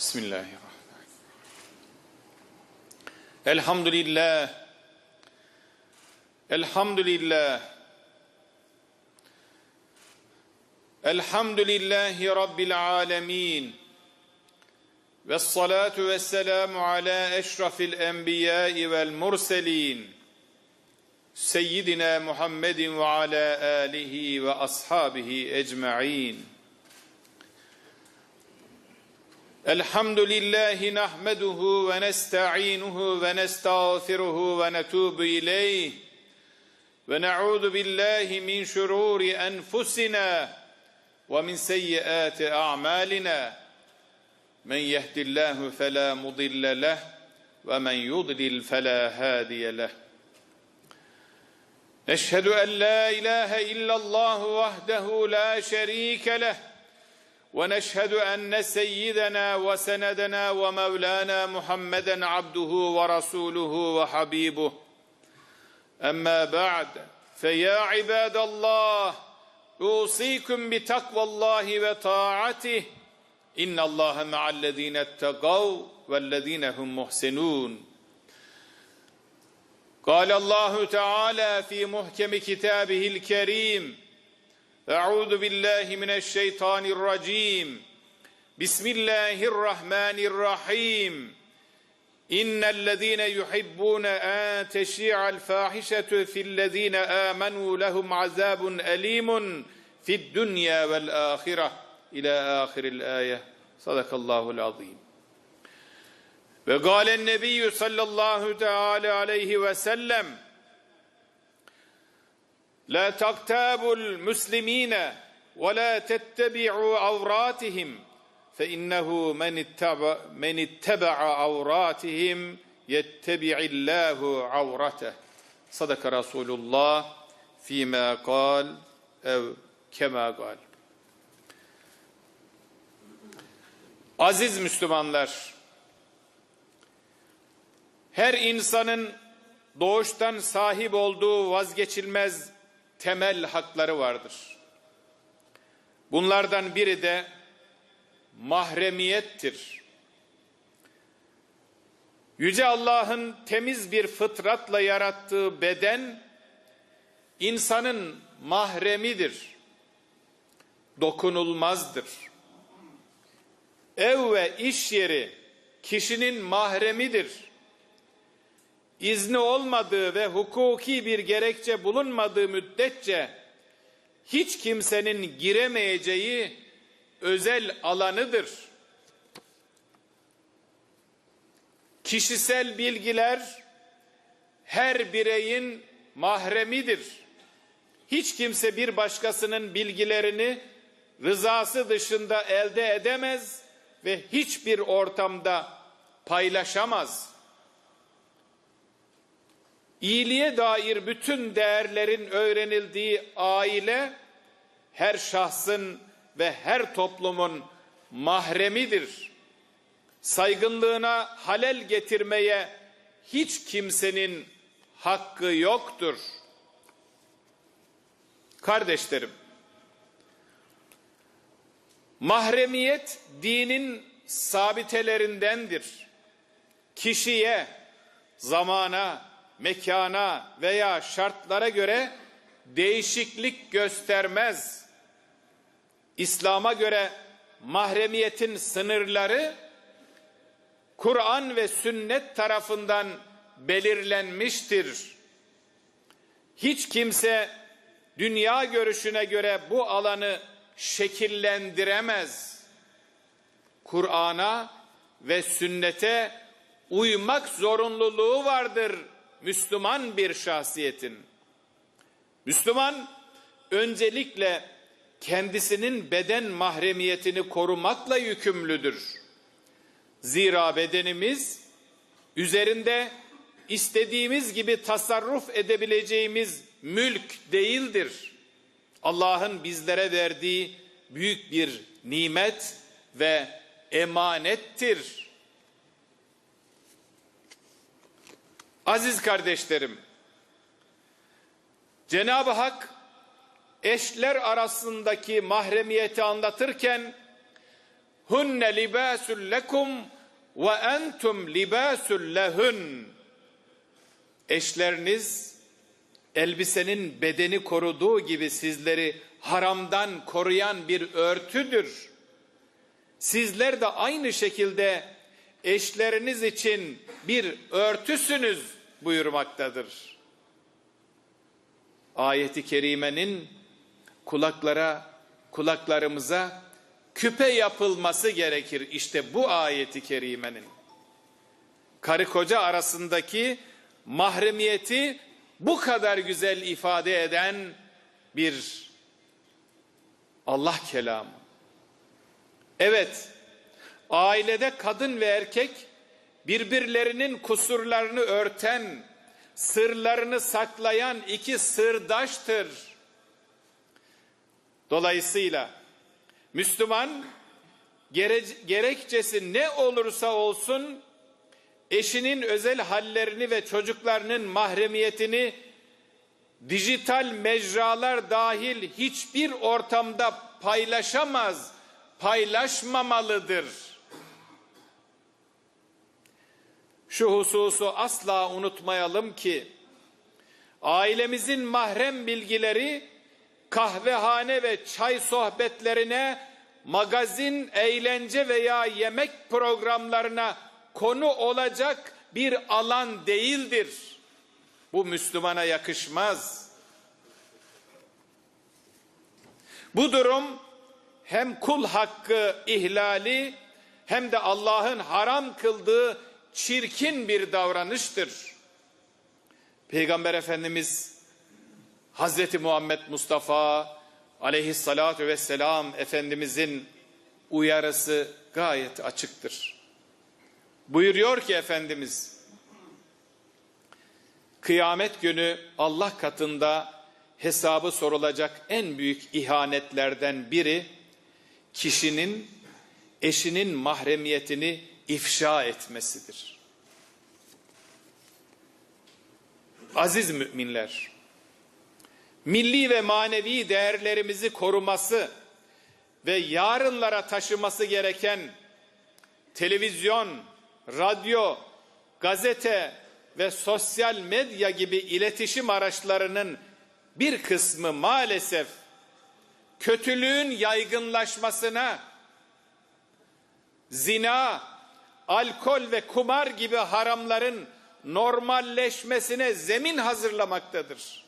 Bismillahirrahmanirrahim. Elhamdülillah. Elhamdülillah. Elhamdülillahi Rabbil alemin. Ve salatu ve selamu ala eşrafil enbiyai vel murselin. Seyyidina Muhammedin ve الحمد لله نحمده ونستعينه ونستغفره ونتوب اليه ونعوذ بالله من شرور انفسنا ومن سيئات اعمالنا من يهد الله فلا مضل له ومن يضلل فلا هادي له نشهد ان لا اله الا الله وحده لا شريك له ونشهد أن سيدنا وسندنا ومولانا محمدا عبده ورسوله وحبيبه. أما بعد فيا عباد الله أوصيكم بتقوى الله وطاعته. إن الله مع الذين اتقوا والذين هم محسنون. قال الله تعالى في محكم كتابه الكريم أعوذ بالله من الشيطان الرجيم. بسم الله الرحمن الرحيم. إن الذين يحبون أن تشيع الفاحشة في الذين آمنوا لهم عذاب أليم في الدنيا والآخرة. إلى آخر الآية. صدق الله العظيم. وقال النبي صلى الله تعالى عليه وسلم لا تغتابوا المسلمين ولا تتبعوا عوراتهم فإنه من اتبع, من اتبع عوراتهم يتبع الله عورته صدق رسول الله فيما قال أو كما قال Aziz Müslümanlar, her insanın doğuştan sahip olduğu vazgeçilmez temel hakları vardır. Bunlardan biri de mahremiyettir. Yüce Allah'ın temiz bir fıtratla yarattığı beden insanın mahremidir. Dokunulmazdır. Ev ve iş yeri kişinin mahremidir izni olmadığı ve hukuki bir gerekçe bulunmadığı müddetçe hiç kimsenin giremeyeceği özel alanıdır. Kişisel bilgiler her bireyin mahremidir. Hiç kimse bir başkasının bilgilerini rızası dışında elde edemez ve hiçbir ortamda paylaşamaz. İyiliğe dair bütün değerlerin öğrenildiği aile her şahsın ve her toplumun mahremidir. Saygınlığına halel getirmeye hiç kimsenin hakkı yoktur. Kardeşlerim, mahremiyet dinin sabitelerindendir. Kişiye, zamana, mekana veya şartlara göre değişiklik göstermez. İslam'a göre mahremiyetin sınırları Kur'an ve sünnet tarafından belirlenmiştir. Hiç kimse dünya görüşüne göre bu alanı şekillendiremez. Kur'an'a ve sünnete uymak zorunluluğu vardır Müslüman bir şahsiyetin. Müslüman öncelikle kendisinin beden mahremiyetini korumakla yükümlüdür. Zira bedenimiz üzerinde istediğimiz gibi tasarruf edebileceğimiz mülk değildir. Allah'ın bizlere verdiği büyük bir nimet ve emanettir. Aziz kardeşlerim, Cenab-ı Hak eşler arasındaki mahremiyeti anlatırken hunne libasul lekum ve entum libasul lehun. Eşleriniz elbisenin bedeni koruduğu gibi sizleri haramdan koruyan bir örtüdür. Sizler de aynı şekilde eşleriniz için bir örtüsünüz buyurmaktadır. Ayeti kerimenin kulaklara, kulaklarımıza küpe yapılması gerekir. İşte bu ayeti kerimenin. Karı koca arasındaki mahremiyeti bu kadar güzel ifade eden bir Allah kelamı. Evet, ailede kadın ve erkek birbirlerinin kusurlarını örten, sırlarını saklayan iki sırdaştır. Dolayısıyla Müslüman gere- gerekçesi ne olursa olsun eşinin özel hallerini ve çocuklarının mahremiyetini dijital mecralar dahil hiçbir ortamda paylaşamaz, paylaşmamalıdır. Şu hususu asla unutmayalım ki ailemizin mahrem bilgileri kahvehane ve çay sohbetlerine, magazin, eğlence veya yemek programlarına konu olacak bir alan değildir. Bu Müslümana yakışmaz. Bu durum hem kul hakkı ihlali hem de Allah'ın haram kıldığı çirkin bir davranıştır. Peygamber Efendimiz Hazreti Muhammed Mustafa aleyhissalatu vesselam Efendimizin uyarısı gayet açıktır. Buyuruyor ki Efendimiz, kıyamet günü Allah katında hesabı sorulacak en büyük ihanetlerden biri, kişinin eşinin mahremiyetini ifşa etmesidir. Aziz müminler, milli ve manevi değerlerimizi koruması ve yarınlara taşıması gereken televizyon, radyo, gazete ve sosyal medya gibi iletişim araçlarının bir kısmı maalesef kötülüğün yaygınlaşmasına, zina, alkol ve kumar gibi haramların normalleşmesine zemin hazırlamaktadır.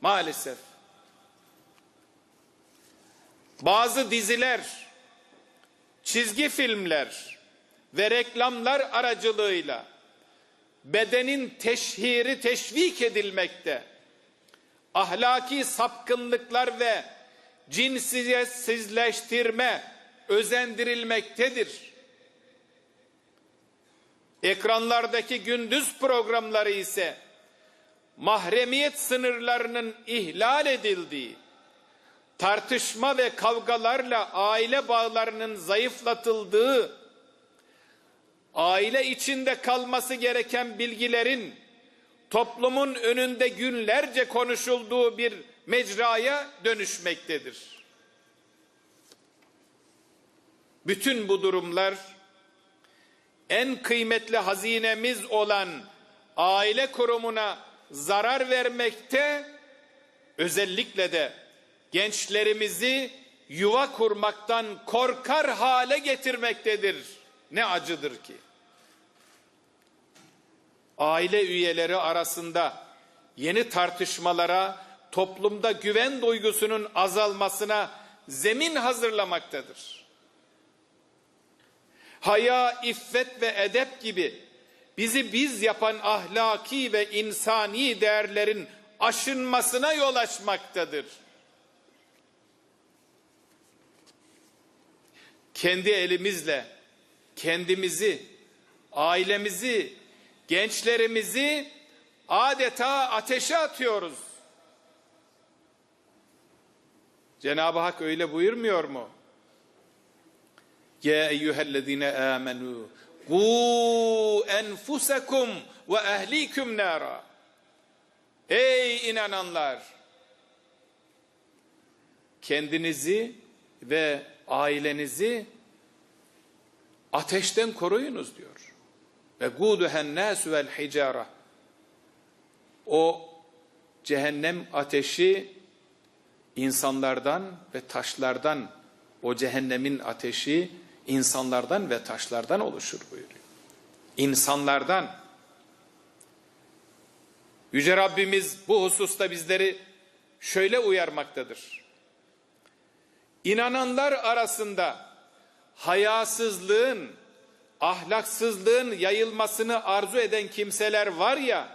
Maalesef. Bazı diziler, çizgi filmler ve reklamlar aracılığıyla bedenin teşhiri teşvik edilmekte. Ahlaki sapkınlıklar ve cinsiyetsizleştirme özendirilmektedir. Ekranlardaki gündüz programları ise mahremiyet sınırlarının ihlal edildiği, tartışma ve kavgalarla aile bağlarının zayıflatıldığı, aile içinde kalması gereken bilgilerin toplumun önünde günlerce konuşulduğu bir mecraya dönüşmektedir. Bütün bu durumlar en kıymetli hazinemiz olan aile kurumuna zarar vermekte, özellikle de gençlerimizi yuva kurmaktan korkar hale getirmektedir. Ne acıdır ki. Aile üyeleri arasında yeni tartışmalara, toplumda güven duygusunun azalmasına zemin hazırlamaktadır. Haya, iffet ve edep gibi bizi biz yapan ahlaki ve insani değerlerin aşınmasına yol açmaktadır. Kendi elimizle kendimizi, ailemizi, gençlerimizi adeta ateşe atıyoruz. Cenab-ı Hak öyle buyurmuyor mu? Ya eyyühellezine amenu Ku enfusakum ve ehlikum nara. Ey inananlar! Kendinizi ve ailenizi ateşten koruyunuz diyor. Ve guduhen nasu vel hicara. O cehennem ateşi insanlardan ve taşlardan, o cehennemin ateşi insanlardan ve taşlardan oluşur buyuruyor. İnsanlardan. Yüce Rabbimiz bu hususta bizleri şöyle uyarmaktadır. İnananlar arasında hayasızlığın, ahlaksızlığın yayılmasını arzu eden kimseler var ya,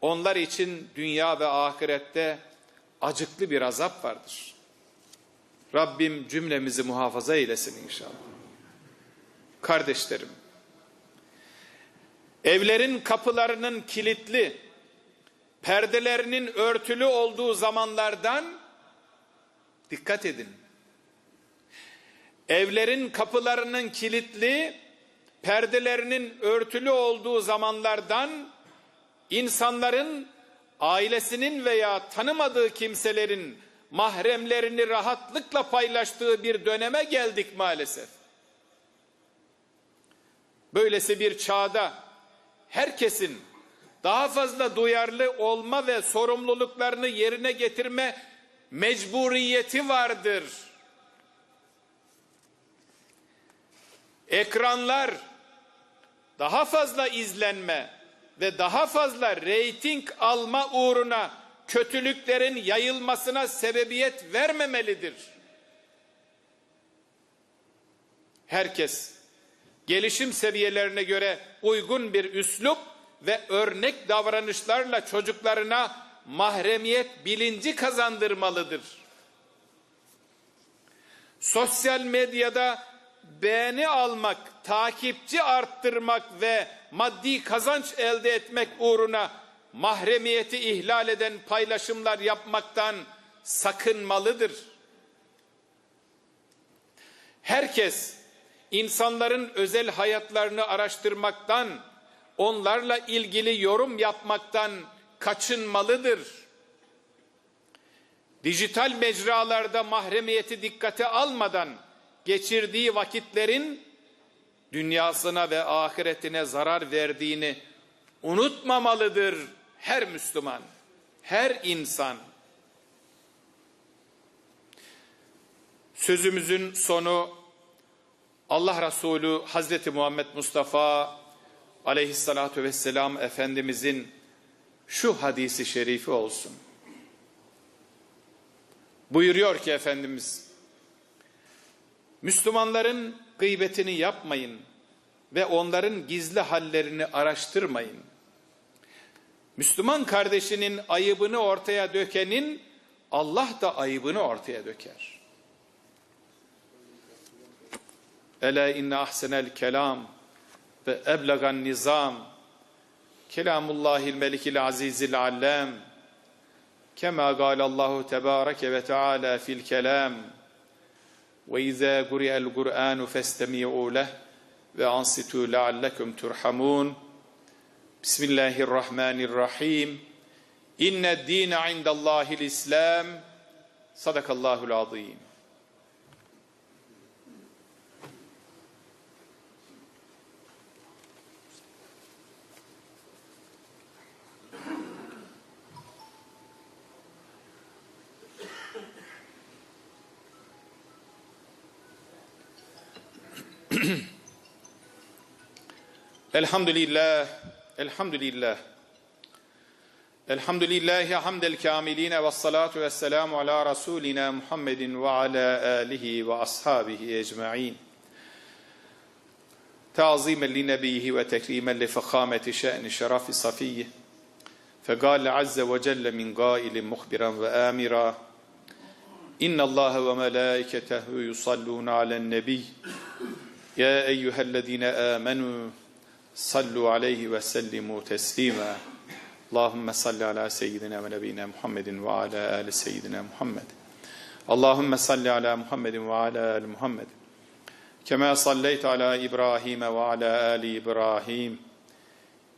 onlar için dünya ve ahirette acıklı bir azap vardır. Rabbim cümlemizi muhafaza eylesin inşallah. Kardeşlerim, evlerin kapılarının kilitli, perdelerinin örtülü olduğu zamanlardan dikkat edin. Evlerin kapılarının kilitli, perdelerinin örtülü olduğu zamanlardan insanların ailesinin veya tanımadığı kimselerin mahremlerini rahatlıkla paylaştığı bir döneme geldik maalesef. Böylesi bir çağda herkesin daha fazla duyarlı olma ve sorumluluklarını yerine getirme mecburiyeti vardır. Ekranlar daha fazla izlenme ve daha fazla reyting alma uğruna kötülüklerin yayılmasına sebebiyet vermemelidir. Herkes gelişim seviyelerine göre uygun bir üslup ve örnek davranışlarla çocuklarına mahremiyet bilinci kazandırmalıdır. Sosyal medyada beğeni almak, takipçi arttırmak ve maddi kazanç elde etmek uğruna mahremiyeti ihlal eden paylaşımlar yapmaktan sakınmalıdır. Herkes insanların özel hayatlarını araştırmaktan, onlarla ilgili yorum yapmaktan kaçınmalıdır. Dijital mecralarda mahremiyeti dikkate almadan geçirdiği vakitlerin dünyasına ve ahiretine zarar verdiğini unutmamalıdır her Müslüman, her insan. Sözümüzün sonu Allah Resulü Hazreti Muhammed Mustafa aleyhissalatu vesselam Efendimizin şu hadisi şerifi olsun. Buyuruyor ki Efendimiz, Müslümanların gıybetini yapmayın ve onların gizli hallerini araştırmayın. Müslüman kardeşinin ayıbını ortaya dökenin Allah da ayıbını ortaya döker. Ele inne ahsenel kelam ve eblegan nizam. Kelamullahil melikil azizil allem kema galallahu tebareke ve teala fil kelam. Ve izâ guri'el kur'anu festemi'u leh ve ansitu leallekum turhamun Bismillahirrahmanirrahim. İnne dîne indallâhil İslam. Sadakallâhul azîm. Elhamdülillah الحمد لله الحمد لله حمد الكاملين والصلاة والسلام على رسولنا محمد وعلى آله وأصحابه أجمعين تعظيما لنبيه وتكريما لفخامة شأن شرف صفيه فقال عز وجل من قائل مخبرا وآمرا إن الله وملائكته يصلون على النبي يا أيها الذين آمنوا sallu aleyhi ve sellimu teslima. Allahümme salli ala seyyidina ve nebine Muhammedin ve ala ali seyyidina Muhammed. Allahümme salli ala Muhammedin ve ala ali Muhammed. Kema salleyte ala İbrahim ve ala ali İbrahim.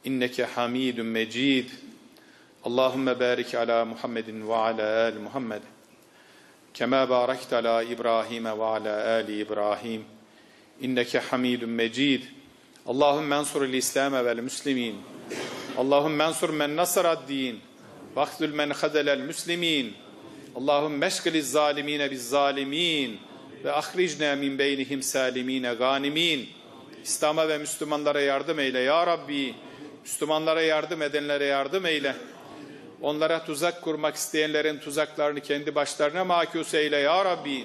İnneke hamidun mecid. Allahümme barik ala Muhammedin ve ala ali Muhammed. Kema barakte ala İbrahim ve ala ali İbrahim. İnneke hamidun mecid. Allahümme ensuril İslam'e vel müslimin. Allahümme ensur men nasarad din. Vahdül men hadelel müslimin. Allahümme eşkiliz zalimine biz zalimin. Ve ahricne min beynihim salimine ganimin. İslam'a ve Müslümanlara yardım eyle ya Rabbi. Müslümanlara yardım edenlere yardım eyle. Onlara tuzak kurmak isteyenlerin tuzaklarını kendi başlarına makus eyle ya Rabbi.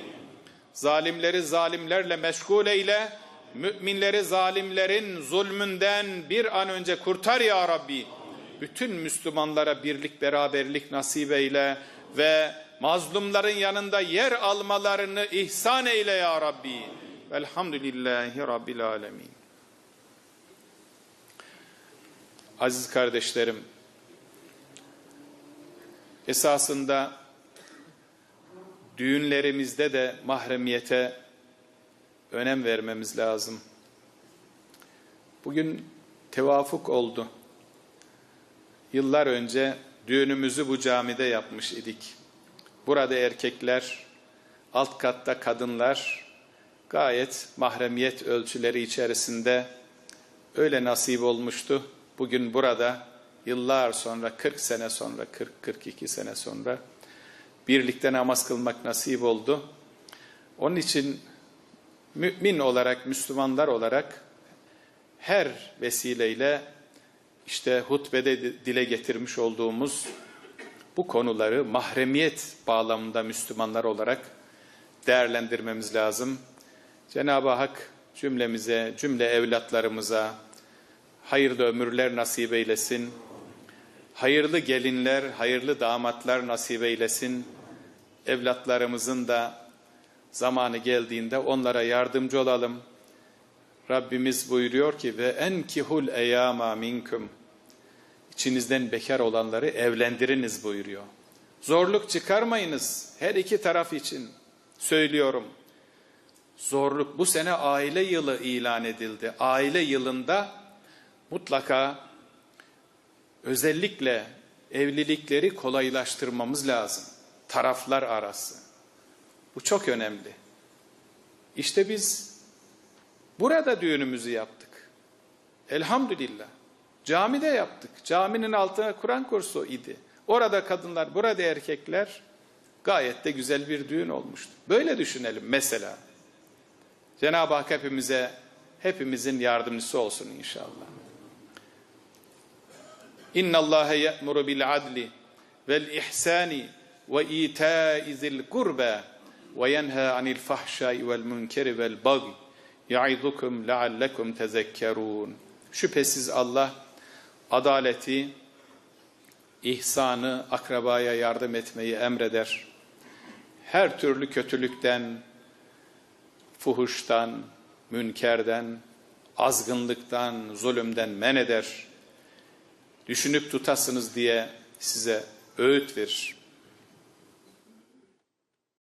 Zalimleri zalimlerle meşgul eyle Müminleri zalimlerin zulmünden bir an önce kurtar ya Rabbi. Bütün Müslümanlara birlik beraberlik nasip eyle ve mazlumların yanında yer almalarını ihsan eyle ya Rabbi. Velhamdülillahi Rabbil Alemin. Aziz kardeşlerim, esasında düğünlerimizde de mahremiyete önem vermemiz lazım. Bugün tevafuk oldu. Yıllar önce düğünümüzü bu camide yapmış idik. Burada erkekler, alt katta kadınlar gayet mahremiyet ölçüleri içerisinde öyle nasip olmuştu. Bugün burada yıllar sonra 40 sene sonra 40-42 sene sonra birlikte namaz kılmak nasip oldu. Onun için mümin olarak, Müslümanlar olarak her vesileyle işte hutbede dile getirmiş olduğumuz bu konuları mahremiyet bağlamında Müslümanlar olarak değerlendirmemiz lazım. Cenab-ı Hak cümlemize, cümle evlatlarımıza hayırlı ömürler nasip eylesin. Hayırlı gelinler, hayırlı damatlar nasip eylesin. Evlatlarımızın da zamanı geldiğinde onlara yardımcı olalım. Rabbimiz buyuruyor ki ve enkihul eyama minkum. İçinizden bekar olanları evlendiriniz buyuruyor. Zorluk çıkarmayınız her iki taraf için söylüyorum. Zorluk bu sene aile yılı ilan edildi. Aile yılında mutlaka özellikle evlilikleri kolaylaştırmamız lazım. Taraflar arası. Bu çok önemli. İşte biz burada düğünümüzü yaptık. Elhamdülillah. Camide yaptık. Caminin altına Kur'an kursu idi. Orada kadınlar, burada erkekler gayet de güzel bir düğün olmuştu. Böyle düşünelim mesela. Cenab-ı Hak hepimize, hepimizin yardımcısı olsun inşallah. İnna Allah ya'muru bil adli vel ihsani ve fahşai vel munkeri vel bagi ya'idukum leallekum tezekkerun. Şüphesiz Allah adaleti, ihsanı, akrabaya yardım etmeyi emreder. Her türlü kötülükten, fuhuştan, münkerden, azgınlıktan, zulümden men eder. Düşünüp tutasınız diye size öğüt verir.